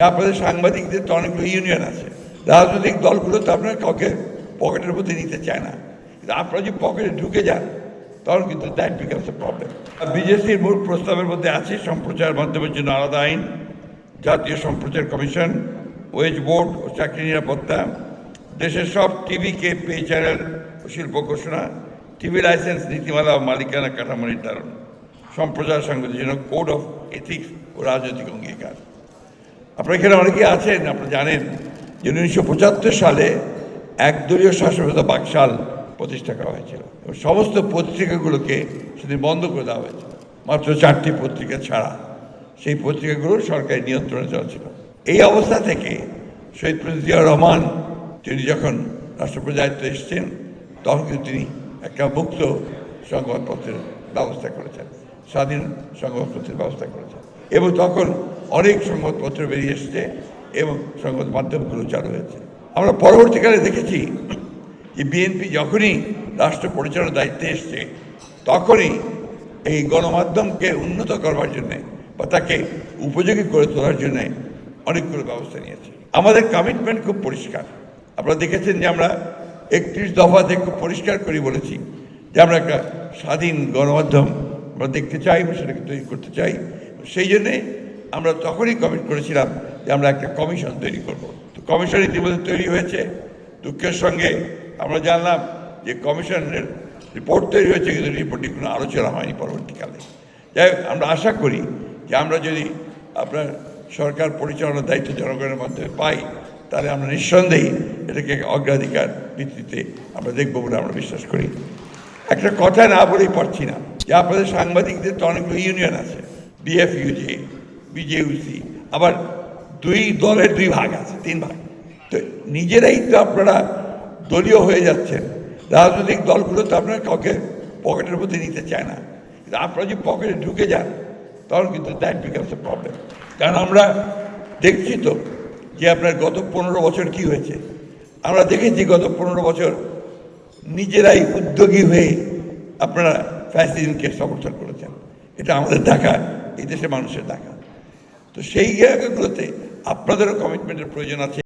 আপনাদের সাংবাদিকদের তো অনেকগুলো ইউনিয়ন আছে। রাজনৈতিক দলগুলো তো আপনার কাউকে পকেটের মধ্যে নিতে চায় না। কিন্তু আপনারা যদি পকেটে ঢুকে যান, তখন কিন্তু দ্যাট বিকামস এ প্রবলেম বিজেপির মূল প্রস্তাবের মধ্যে আছে সম্প্রচার মাধ্যমের জন্য আলাদা আইন, জাতীয় সম্প্রচার কমিশন, ওয়েজ বোর্ড ও চাকরি নিরাপত্তা, দেশের সব টিভিকে পে চ্যানেল শিল্প ঘোষণা টিভি লাইসেন্স নীতিমালা ও মালিকানা কাঠামো নির্ধারণ। সম্প্রচার সংগঠনের জন্য কোড অফ এথিক্স ও রাজনৈতিক অঙ্গীকার। আপনারা এখানে অনেকেই আছেন, আপনারা জানেন যে উনিশশো পঁচাত্তর সালে একদলীয় শাসনব্যবস্থা বাকশাল প্রতিষ্ঠা করা হয়েছিল। এবং সমস্ত পত্রিকাগুলোকে সেদিন বন্ধ করে দেওয়া হয়েছিল মাত্র চারটি পত্রিকা ছাড়া সেই পত্রিকাগুলো সরকারি নিয়ন্ত্রণে চলছিল। এই অবস্থা থেকে শহীদ প্রেসিডেন্ট জিয়া রহমান, তিনি যখন রাষ্ট্রপতি দায়িত্বে এসেছেন, তখন কিন্তু তিনি একটা মুক্ত সংবাদপত্রের ব্যবস্থা করেছেন, স্বাধীন সংবাদপত্রের ব্যবস্থা করেছেন। এবং তখন অনেক সংবাদপত্র বেরিয়ে এসছে এবং সংবাদ মাধ্যমগুলো চালু হয়েছে। আমরা পরবর্তীকালে দেখেছি যে বিএনপি যখনই রাষ্ট্র পরিচালনার দায়িত্বে এসছে, তখনই এই গণমাধ্যমকে উন্নত করবার জন্যে বা তাকে উপযোগী করে তোলার জন্যে অনেকগুলো ব্যবস্থা নিয়েছে। আমাদের কমিটমেন্ট খুব পরিষ্কার। আপনারা দেখেছেন যে আমরা একত্রিশ দফাতে খুব পরিষ্কার করে বলেছি যে আমরা একটা স্বাধীন গণমাধ্যম আমরা দেখতে চাই সেটাকে তৈরি করতে চাই। সেই জন্যে আমরা তখনই কমিট করেছিলাম যে আমরা একটা কমিশন তৈরি করব। তো কমিশন ইতিমধ্যে তৈরি হয়েছে। দুঃখের সঙ্গে আমরা জানলাম যে কমিশনের রিপোর্ট তৈরি হয়েছে, কিন্তু রিপোর্টটি কোনো আলোচনা হয়নি পরবর্তীকালে। যাই আমরা আশা করি যে আমরা যদি আপনার সরকার পরিচালনার দায়িত্ব জনগণের মাধ্যমে পাই, তাহলে আমরা নিঃসন্দেহে এটাকে অগ্রাধিকার ভিত্তিতে আমরা দেখব বলে আমরা বিশ্বাস করি। একটা কথা না বলেই পারছি না যে আপনাদের সাংবাদিকদের তো অনেকগুলো ইউনিয়ন আছে বিএফইউজে বিজেইউসি আবার দুই দলের দুই ভাগ আছে, তিন ভাগ। তো নিজেরাই তো আপনারা দলীয় হয়ে যাচ্ছেন। রাজনৈতিক দলগুলো তো আপনার কাউকে পকেটের মধ্যে নিতে চায় না। কিন্তু আপনারা যদি পকেটে ঢুকে যান, তখন কিন্তু দ্যাট বিকামস এ প্রবলেম কারণ আমরা দেখছি তো যে আপনার গত পনেরো বছর কি হয়েছে। আমরা দেখেছি গত পনেরো বছর নিজেরাই উদ্যোগী হয়ে আপনারা ফ্যাসিজমকে সমর্থন করেছেন। এটা আমাদের দেখা, এই দেশের মানুষের দেখা। তো সেই জায়গাগুলোতে আপনাদেরও কমিটমেন্টের প্রয়োজন আছে।